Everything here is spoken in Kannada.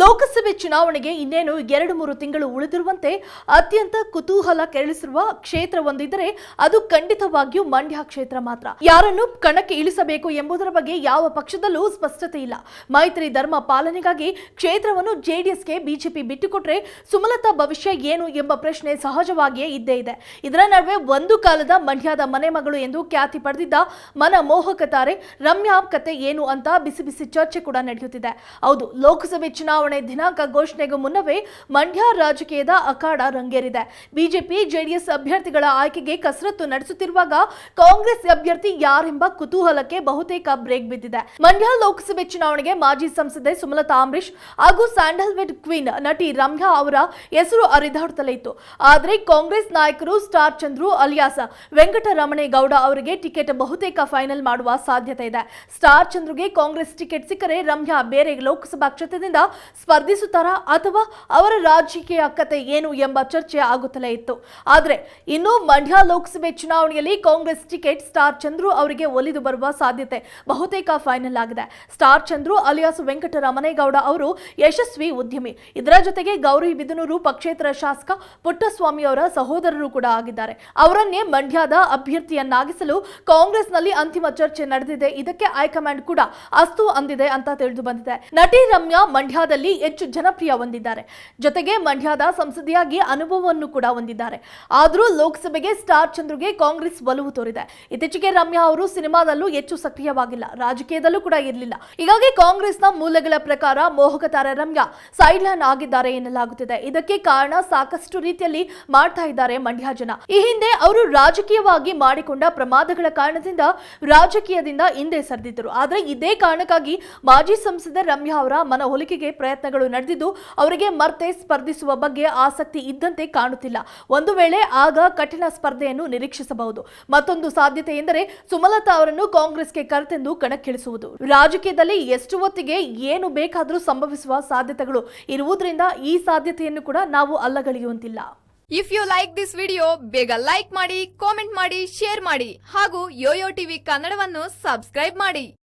ಲೋಕಸಭೆ ಚುನಾವಣೆಗೆ ಇನ್ನೇನು ಎರಡು ಮೂರು ತಿಂಗಳು ಉಳಿದಿರುವಂತೆ ಅತ್ಯಂತ ಕುತೂಹಲ ಕೆರಳಿಸಿರುವ ಕ್ಷೇತ್ರ ಒಂದಿದ್ದರೆ ಅದು ಖಂಡಿತವಾಗಿಯೂ ಮಂಡ್ಯ ಕ್ಷೇತ್ರ ಮಾತ್ರ. ಯಾರನ್ನು ಕಣಕ್ಕೆ ಇಳಿಸಬೇಕು ಎಂಬುದರ ಬಗ್ಗೆ ಯಾವ ಪಕ್ಷದಲ್ಲೂ ಸ್ಪಷ್ಟತೆ ಇಲ್ಲ. ಮೈತ್ರಿ ಧರ್ಮ ಪಾಲನೆಗಾಗಿ ಕ್ಷೇತ್ರವನ್ನು ಜೆಡಿಎಸ್ಗೆ ಬಿಜೆಪಿ ಬಿಟ್ಟುಕೊಟ್ರೆ ಸುಮಲತಾ ಭವಿಷ್ಯ ಏನು ಎಂಬ ಪ್ರಶ್ನೆ ಸಹಜವಾಗಿಯೇ ಇದ್ದೇ ಇದೆ. ಇದರ ನಡುವೆ ಒಂದು ಕಾಲದ ಮಂಡ್ಯದ ಮನೆ ಮಗಳು ಎಂದು ಖ್ಯಾತಿ ಪಡೆದಿದ್ದ ಮನ ಮೋಹಕ ತಾರೆ ರಮ್ಯಾ ಕತೆ ಏನು ಅಂತ ಬಿಸಿ ಬಿಸಿ ಚರ್ಚೆ ಕೂಡ ನಡೆಯುತ್ತಿದೆ. ಹೌದು, ಲೋಕಸಭೆ ಚುನಾವಣೆ ದಿನಾಂಕ ಘೋಷಣೆಗೂ ಮುನ್ನವೇ ಮಂಡ್ಯ ರಾಜಕೀಯದ ಅಖಾಡ ರಂಗೇರಿದೆ. ಬಿಜೆಪಿ, ಜೆಡಿಎಸ್ ಅಭ್ಯರ್ಥಿಗಳ ಆಯ್ಕೆಗೆ ಕಸರತ್ತು ನಡೆಸುತ್ತಿರುವಾಗ ಕಾಂಗ್ರೆಸ್ ಅಭ್ಯರ್ಥಿ ಯಾರೆಂಬ ಕುತೂಹಲಕ್ಕೆ ಬಹುತೇಕ ಬ್ರೇಕ್ ಬಿದ್ದಿದೆ. ಮಂಡ್ಯ ಲೋಕಸಭೆ ಚುನಾವಣೆಗೆ ಮಾಜಿ ಸಂಸದೆ ಸುಮಲತಾ ಅಂಬರೀಶ್ ಹಾಗೂ ಸ್ಯಾಂಡಲ್ವುಡ್ ಕ್ವೀನ್ ನಟಿ ರಮ್ಯಾ ಅವರ ಹೆಸರು ಅರಿದಾಡುತ್ತಲೇ ಇತ್ತು. ಆದರೆ ಕಾಂಗ್ರೆಸ್ ನಾಯಕರು ಸ್ಟಾರ್ ಚಂದ್ರು ಅಲಿಯಾಸ ವೆಂಕಟರಮಣೇಗೌಡ ಅವರಿಗೆ ಟಿಕೆಟ್ ಬಹುತೇಕ ಫೈನಲ್ ಮಾಡುವ ಸಾಧ್ಯತೆ ಇದೆ. ಸ್ಟಾರ್ ಚಂದ್ರುಗೆ ಕಾಂಗ್ರೆಸ್ ಟಿಕೆಟ್ ಸಿಕ್ಕರೆ ರಮ್ಯಾ ಬೇರೆ ಲೋಕಸಭಾ ಕ್ಷೇತ್ರದಿಂದ ಸ್ಪರ್ಧಿಸುತ್ತಾರಾ ಅಥವಾ ಅವರ ರಾಜಕೀಯ ಕತೆ ಏನು ಎಂಬ ಚರ್ಚೆ ಆಗುತ್ತಲೇ ಇತ್ತು. ಆದರೆ ಇನ್ನು ಮಂಡ್ಯ ಲೋಕಸಭೆ ಚುನಾವಣೆಯಲ್ಲಿ ಕಾಂಗ್ರೆಸ್ ಟಿಕೆಟ್ ಸ್ಟಾರ್ ಚಂದ್ರು ಅವರಿಗೆ ಒಲಿದು ಬರುವ ಸಾಧ್ಯತೆ ಬಹುತೇಕ ಫೈನಲ್ ಆಗಿದೆ. ಸ್ಟಾರ್ ಚಂದ್ರು ಅಲಿಯಾಸ್ ವೆಂಕಟರಮನೇಗೌಡ ಅವರು ಯಶಸ್ವಿ ಉದ್ಯಮಿ. ಇದರ ಜೊತೆಗೆ ಗೌರಿ ಬಿದನೂರು ಪಕ್ಷೇತರ ಶಾಸಕ ಪುಟ್ಟಸ್ವಾಮಿ ಅವರ ಸಹೋದರರು ಕೂಡ ಆಗಿದ್ದಾರೆ. ಅವರನ್ನೇ ಮಂಡ್ಯದ ಅಭ್ಯರ್ಥಿಯನ್ನಾಗಿಸಲು ಕಾಂಗ್ರೆಸ್ನಲ್ಲಿ ಅಂತಿಮ ಚರ್ಚೆ ನಡೆದಿದೆ. ಇದಕ್ಕೆ ಹೈಕಮಾಂಡ್ ಕೂಡ ಅಸ್ತು ಅಂದಿದೆ ಅಂತ ತಿಳಿದು ಬಂದಿದೆ. ನಟಿ ರಮ್ಯಾ ಮಂಡ್ಯದಲ್ಲಿ ಹೆಚ್ಚು ಜನಪ್ರಿಯ ಹೊಂದಿದ್ದಾರೆ. ಜೊತೆಗೆ ಮಂಡ್ಯದ ಸಂಸದೆಯಾಗಿ ಅನುಭವವನ್ನು ಕೂಡ ಹೊಂದಿದ್ದಾರೆ. ಆದರೂ ಲೋಕಸಭೆಗೆ ಸ್ಟಾರ್ ಚಂದ್ರುಗೆ ಕಾಂಗ್ರೆಸ್ ಒಲವು ತೋರಿದೆ. ಇತ್ತೀಚೆಗೆ ರಮ್ಯಾ ಅವರು ಸಿನಿಮಾದಲ್ಲೂ ಹೆಚ್ಚು ಸಕ್ರಿಯವಾಗಿಲ್ಲ. ರಾಜಕೀಯದಲ್ಲೂ ಕೂಡ ಇರಲಿಲ್ಲ. ಹೀಗಾಗಿ ಕಾಂಗ್ರೆಸ್ನ ಮೂಲಗಳ ಪ್ರಕಾರ ಮೋಹಕತಾರ ರಮ್ಯಾ ಸೈಡ್ ಲೈನ್ ಆಗಿದ್ದಾರೆ ಎನ್ನಲಾಗುತ್ತಿದೆ. ಇದಕ್ಕೆ ಕಾರಣ ಸಾಕಷ್ಟು ರೀತಿಯಲ್ಲಿ ಮಾಡ್ತಾ ಇದ್ದಾರೆ ಮಂಡ್ಯ ಜನ. ಈ ಹಿಂದೆ ಅವರು ರಾಜಕೀಯವಾಗಿ ಮಾಡಿಕೊಂಡ ಪ್ರಮಾದಗಳ ಕಾರಣದಿಂದ ರಾಜಕೀಯದಿಂದ ಹಿಂದೆ ಸರಿದಿದ್ದರು. ಆದರೆ ಇದೇ ಕಾರಣಕ್ಕಾಗಿ ಮಾಜಿ ಸಂಸದ ರಮ್ಯಾ ಅವರ ಮನವೊಲಿಕೆಗೆ ಪ್ರಯತ್ನಗಳು ನಡೆದಿದ್ದು ಅವರಿಗೆ ಮತ್ತೆ ಸ್ಪರ್ಧಿಸುವ ಬಗ್ಗೆ ಆಸಕ್ತಿ ಇದ್ದಂತೆ ಕಾಣುತ್ತಿಲ್ಲ. ಒಂದು ವೇಳೆ ಆಗ ಕಠಿಣ ಸ್ಪರ್ಧೆಯನ್ನು ನಿರೀಕ್ಷಿಸಬಹುದು. ಮತ್ತೊಂದು ಸಾಧ್ಯತೆ ಎಂದರೆ ಸುಮಲತಾ ಅವರನ್ನು ಕಾಂಗ್ರೆಸ್ಗೆ ಕರೆತೆಂದು ಕಣಕ್ಕಿಳಿಸುವುದು. ರಾಜಕೀಯದಲ್ಲಿ ಎಷ್ಟು ಹೊತ್ತಿಗೆ ಏನು ಬೇಕಾದರೂ ಸಂಭವಿಸುವ ಸಾಧ್ಯತೆಗಳು ಇರುವುದರಿಂದ ಈ ಸಾಧ್ಯತೆಯನ್ನು ಕೂಡ ನಾವು ಅಲ್ಲಗಳೆಯುವಂತಿಲ್ಲ. If you like this video ಬೇಗ ಲೈಕ್ ಮಾಡಿ ಕಾಮೆಂಟ್ ಮಾಡಿ ಶೇರ್ ಮಾಡಿ ಹಾಗೂ ಯೋಯೋ ಟಿವಿ ಕನ್ನಡವನ್ನು ಸಬ್ಸ್ಕ್ರೈಬ್ ಮಾಡಿ.